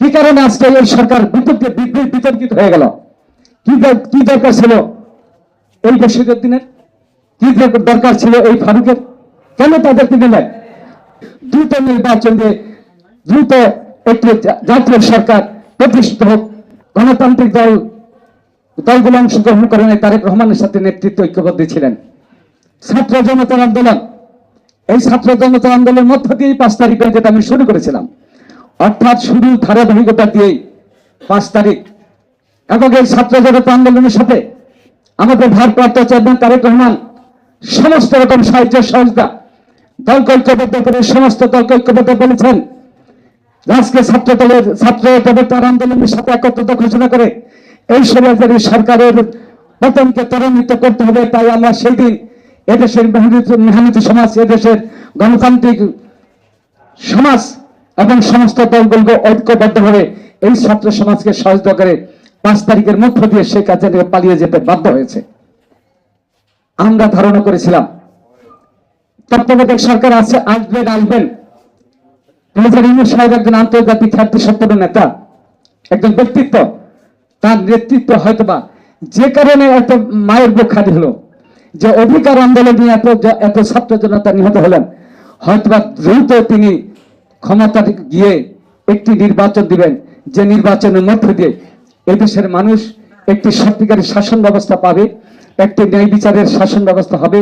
কি কারণে আজকে এই সরকার বিতর্কে বিতর্কিত হয়ে গেল? কি কি দরকার ছিল এই বৈশাখের দিনের? কি দরকার ছিল এই ফারুকের? কেন তাদেরকে দিলেন দ্রুত নির্বাচন দিয়ে দ্রুত একটি জাতীয় সরকার প্রতিষ্ঠিত হোক। গণতান্ত্রিক দল, দলগুলো অংশগ্রহণ করেন তারেক রহমানের সাথে নেতৃত্ব ঐক্যবদ্ধ ছিলেন। ছাত্র জনতার আন্দোলন। এই ছাত্র জনতা আন্দোলনের মধ্য দিয়েই পাঁচ তারিখে যেটা আমি শুরু করেছিলাম। অর্থাৎ শুরু ধারাবাহিকতা দিয়েই পাঁচ তারিখ। এই ছাত্র জনতা আন্দোলনের সাথে আমাদের ভারপ্রাপ্ত চেয়ারম্যান তারেক রহমান সমস্ত রকম সাহায্য সহযোগিতা দলকে ঐক্যবদ্ধ করে সমস্ত দলকে ঐক্যবদ্ধ বলেছেন। আজকে ছাত্র দলের ছাত্র জনতার আন্দোলনের সাথে একত্রতা ঘোষণা করে এই সরকারি সরকারের পতনকে ত্বরান্বিত করতে হবে। তাই আমরা সেই দিন এদেশের মেহনতি সমাজ, এদেশের গণতান্ত্রিক সমাজ এবং সমস্ত দলগুলো ঐক্যবদ্ধভাবে এই ছাত্র সমাজকে সহযোগিতা করে পাঁচ তারিখের মধ্য দিয়ে শেখ হাসিনা পালিয়ে যেতে বাধ্য হয়েছে। আমরা ধারণা করেছিলাম, তত্ত্বাবধায়ক সরকার আছে, আসবেন আসবেন। সাহেব একজন আন্তর্জাতিক খ্যাত সত্তর নেতা, একজন ব্যক্তিত্ব। তার নেতৃত্ব হয়তোবা যে কারণে এত মায়ের বুক খালি হলো, যে অধিকার আন্দোলন নিয়ে এত এত ছাত্র জনতা নিহত হলেন, হয়তোবা দ্রুত তিনি ক্ষমতা গিয়ে একটি নির্বাচন দিবেন, যে নির্বাচনের মধ্যে দিয়ে এদেশের মানুষ একটি সত্যিকারের শাসন ব্যবস্থা পাবে, একটি ন্যায় বিচারের শাসন ব্যবস্থা হবে,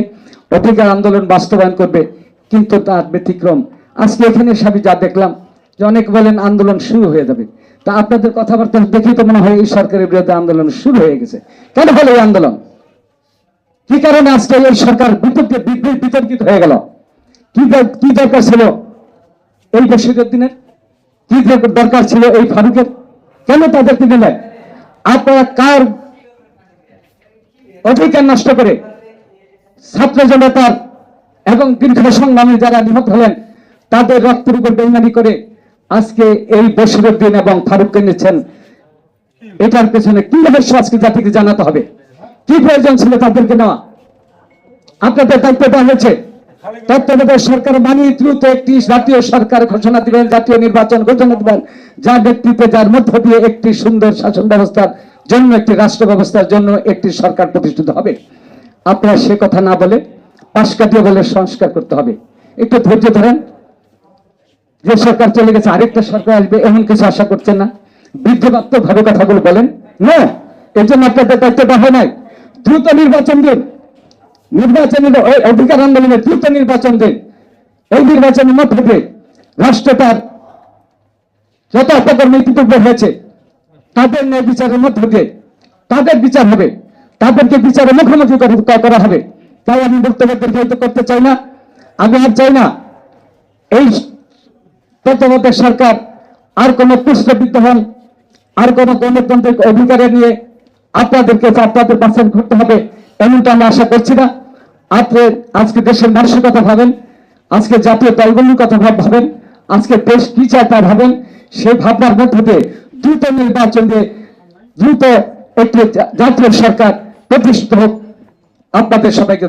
অধিকার আন্দোলন বাস্তবায়ন করবে, কিন্তু তার ব্যতিক্রম। আজকে এখানে সবই যা দেখলাম, যে অনেক বলেন আন্দোলন শুরু হয়ে যাবে। তা আপনাদের কথাবার্তা দেখেই তো মনে হয় এই সরকারের বিরুদ্ধে আন্দোলন শুরু হয়ে গেছে। কেন হলো এই আন্দোলন? কি কারণে আজকে এই সরকার বিতর্কে বিতর্কিত হয়ে গেল? কি দরকার ছিল? এই বৈশাখের দিনের কি দরকার ছিল এই ফারুকের? কেন দিলেন আপনারা কার অধিকার নষ্ট করে ছাত্র জনতার এবং দীর্ঘ সংগ্রামে যারা নিহত হলেন, তাদের রক্তের উপর বেইমানি করে আজকে এই বসিরের দিন এবং ফারুককে নিচ্ছেন এটার পেছনে কি রহস্য আজকে জাতিকে জানাতে হবে? কি প্রয়োজন ছিল তাদেরকে নেওয়া? আপনাদের দায়িত্ব দেওয়া হয়েছে। তত্ত্বাবধায়ক সরকার মানিয়ে দ্রুত একটি জাতীয় সরকার ঘোষণা দিবেন, জাতীয় নির্বাচন ঘোষণা দিবেন যার নেতৃত্বে যার মধ্য দিয়ে একটি সুন্দর শাসন ব্যবস্থার জন্য, একটি রাষ্ট্র ব্যবস্থার জন্য একটি সরকার প্রতিষ্ঠিত হবে। আপনারা সে কথা না বলে পাশ কাটিয়ে বলে সংস্কার করতে হবে। একটু ধৈর্য ধরেন। যে সরকার চলে গেছে, আরেকটা সরকার আসবে, এমন কিছু আশা করছেন না। বৃদ্ধবাত্মক ভাবে কথাগুলো বলেন। না, এর জন্য আপনাদের দায়িত্ব দেওয়া হয় নাই। দ্রুত নির্বাচন দিন। নির্বাচনের অধিকার আন্দোলনে দ্রুত নির্বাচন দিন। এই নির্বাচনের মধ্যে দিয়ে রাষ্ট্র তার যত অপকর্ম ইতিপূর্ব হয়েছে, তাদের ন্যায় বিচারের দিয়ে তাদের বিচার হবে, তাদেরকে বিচারে মুখোমুখি করা হবে। তাই আমি বক্তব্য দীর্ঘায়িত করতে চাই না আমি আর চাই না। এই তত্ত্বাবধায়ক সরকার আর কোন পুষ্টবিদ্ধ হন আর কোন গণতান্ত্রিক অধিকারে নিয়ে আপনাদেরকে আপনাদের হবে। এমনটা আমরা আশা করছি না আপনি আজকে দেশের মানুষের কথা ভাবেন, আজকে জাতীয় দলগুলির কথা ভাব- ভাবেন, আজকে দেশ কি চায় তা ভাবেন, সেই ভাবনার মধ্যে দ্রুত নির্বাচন দ্রুত একটি জাতীয় সরকার প্রতিষ্ঠিত হোক আপনাদের সবাইকে।